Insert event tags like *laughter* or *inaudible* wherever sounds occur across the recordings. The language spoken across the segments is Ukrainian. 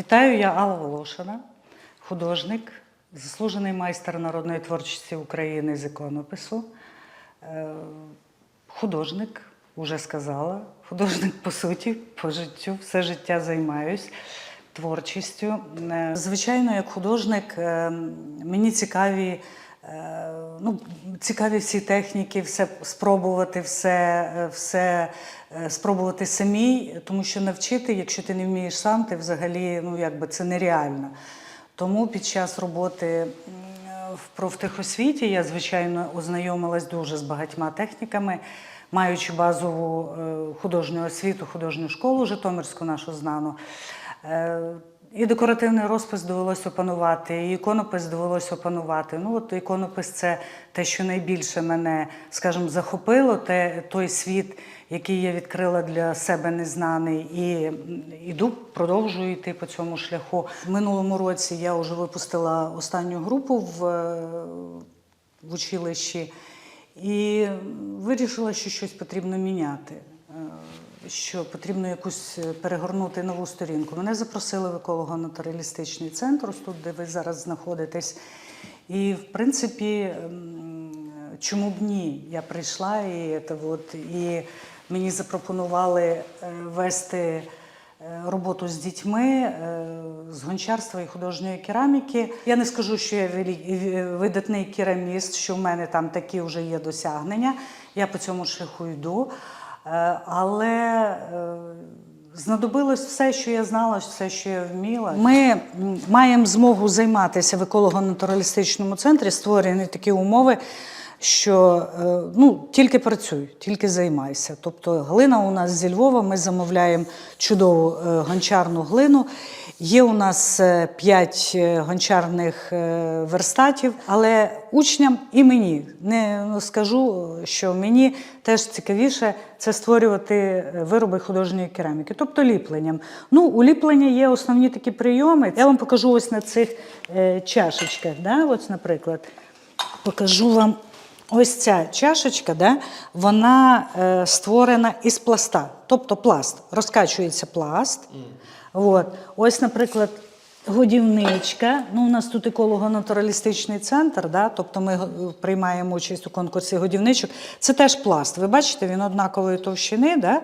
Вітаю, я Алла Волошина, художник, заслужений майстер народної творчості України з іконопису. Е, Художник, вже сказала, художник по суті, по життю, все життя займаюсь творчістю. Е, Звичайно, як художник, е, мені цікаві. Е, Ну, цікаві всі техніки, все спробувати, все, е, все е, спробувати самій, тому що навчити, якщо ти не вмієш сам, ти взагалі ну, якби це нереально. Тому під час роботи в профтехосвіті я, звичайно, ознайомилась дуже з багатьма техніками, маючи базову художню освіту, художню школу Житомирську нашу знану. Е, І декоративний розпис довелося опанувати, і іконопис довелося опанувати. Ну, от іконопис це те, що найбільше мене, скажімо, захопило, те, той світ, який я відкрила для себе незнаний, і іду, продовжую йти по цьому шляху. В минулому році я вже випустила останню групу в, е, в училищі і вирішила, що щось потрібно міняти. Що потрібно якусь е, перегорнути нову сторінку. Мене запросили в еколого-натуралістичний центр, тут, де ви зараз знаходитесь. І, в принципі, чому б ні? Я прийшла і, це от, і мені запропонували е, вести е, роботу з дітьми з гончарства і художньої кераміки. Я не скажу, що я видатний кераміст, що в мене там такі вже є досягнення. Я по цьому шляху йду. Е, Але е, знадобилось все, що я знала, все, що я вміла. Ми маємо змогу займатися в еколого-натуралістичному центрі, створені такі умови. Що е, ну, тільки працюй, тільки займайся. Тобто глина у нас зі Львова, ми замовляємо чудову е, гончарну глину. Є у нас е, п'ять гончарних верстатів, але учням і мені не ну, скажу, що мені теж цікавіше це створювати вироби художньої кераміки, тобто ліпленням. Ну, у ліплення є основні такі прийоми. Я вам покажу ось на цих чашечках. Да? Ось, наприклад, покажу вам. Ось ця чашечка, да, вона е, створена із пласта, тобто пласт. Розкачується пласт. От. Ось, наприклад, годівничка. Ну, у нас тут еколого-натуралістичний центр, да, тобто ми е, приймаємо участь у конкурсі годівничок. Це теж пласт. Ви бачите, він однакової товщини, да?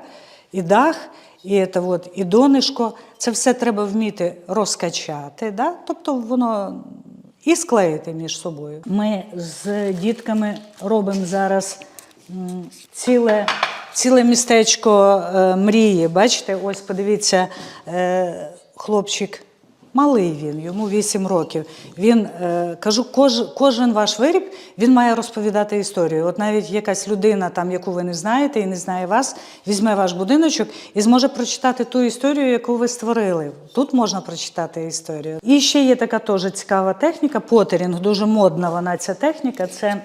і дах, і, це от, і донишко. Це все треба вміти розкачати. Да? Тобто воно і склеїти між собою. Ми з дітками робимо зараз ціле, ціле містечко е, мрії. Бачите, ось подивіться, е, хлопчик. Малий він, йому 8 років. Він е, кажу, кож, кожен ваш виріб він має розповідати історію. От навіть якась людина, там, яку ви не знаєте і не знає вас, візьме ваш будиночок і зможе прочитати ту історію, яку ви створили. Тут можна прочитати історію. І ще є така теж цікава техніка. Потерінг, дуже модна вона ця техніка. Це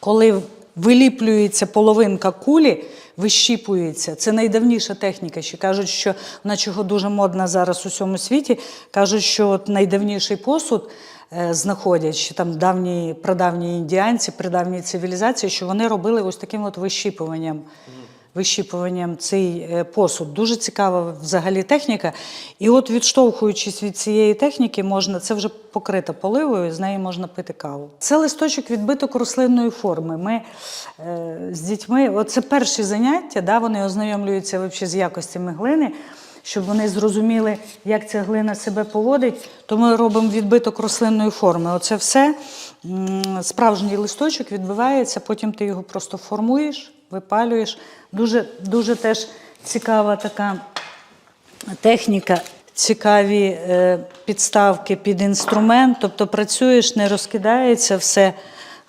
коли виліплюється половинка кулі, вищіпується. Це найдавніша техніка. Ще кажуть, що вона чого дуже модна зараз у всьому світі. Кажуть, що от найдавніший посуд е, знаходять, що там давні, прадавні індіанці, прадавні цивілізації, що вони робили ось таким от вищіпуванням. Вищіпуванням цей е, посуд. Дуже цікава взагалі техніка. І от відштовхуючись від цієї техніки, можна, це вже покрита поливою, з неї можна пити каву. Це листочок відбиток рослинної форми. Ми е, з дітьми, от перші заняття, да, вони ознайомлюються вообще з якостями глини. Щоб вони зрозуміли, як ця глина себе поводить, то ми робимо відбиток рослинної форми. Оце все справжній листочок відбивається, потім ти його просто формуєш, випалюєш. Дуже, дуже теж цікава така техніка, цікаві е, підставки під інструмент. Тобто працюєш, не розкидається все.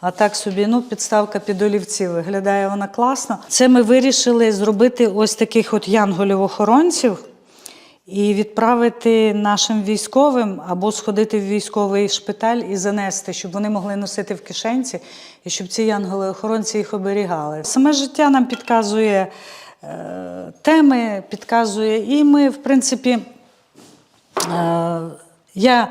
А так собі, ну, підставка під олівці виглядає вона класно. Це ми вирішили зробити ось таких от янголів-охоронців і відправити нашим військовим або сходити в військовий шпиталь і занести, щоб вони могли носити в кишенці, і щоб ці янголи-охоронці їх оберігали. Саме життя нам підказує е, теми, підказує, і ми, в принципі, Е, Я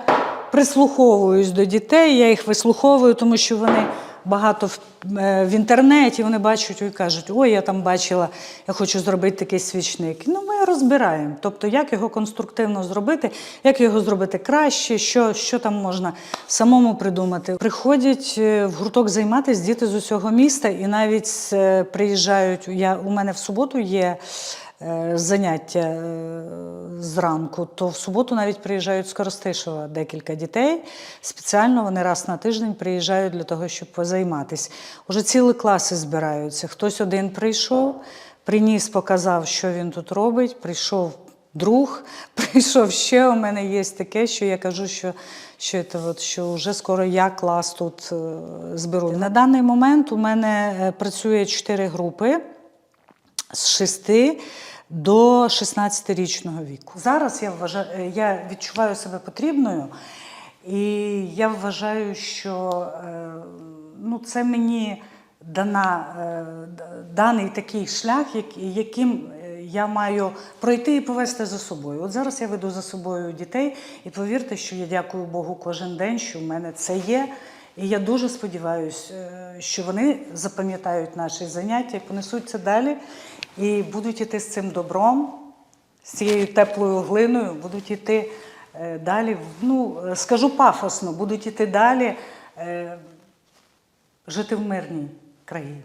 прислуховуюсь до дітей, я їх вислуховую, тому що вони багато в, е, в інтернеті, вони бачать і кажуть, ой, я там бачила, я хочу зробити такий свічник. Ну, ми розбираємо. Тобто, як його конструктивно зробити, як його зробити краще, що, що там можна самому придумати. Приходять е, в гурток займатися діти з усього міста, і навіть е, приїжджають. Я, у мене в суботу є заняття е, зранку, то в суботу навіть приїжджають з Коростишева декілька дітей. Спеціально вони раз на тиждень приїжджають для того, щоб позайматися. Уже цілі класи збираються. Хтось один прийшов, приніс, показав, що він тут робить. Прийшов друг, *laughs* прийшов ще. У мене є таке, що я кажу, що, що, це от, що вже скоро я клас тут е, зберу. На даний момент у мене е, працює чотири групи з 6 до 16-річного віку. Зараз я вважаю, я відчуваю себе потрібною, і я вважаю, що е, ну, це мені дана, е, даний такий шлях, як- яким е, я маю пройти і повести за собою. От зараз я веду за собою дітей, і повірте, що я дякую Богу кожен день, що в мене це є. І я дуже сподіваюся, що вони запам'ятають наші заняття, понесуть це далі і будуть іти з цим добром, з цією теплою глиною, будуть іти е, далі. Ну, е, скажу пафосно, будуть іти далі е, жити в мирній країні.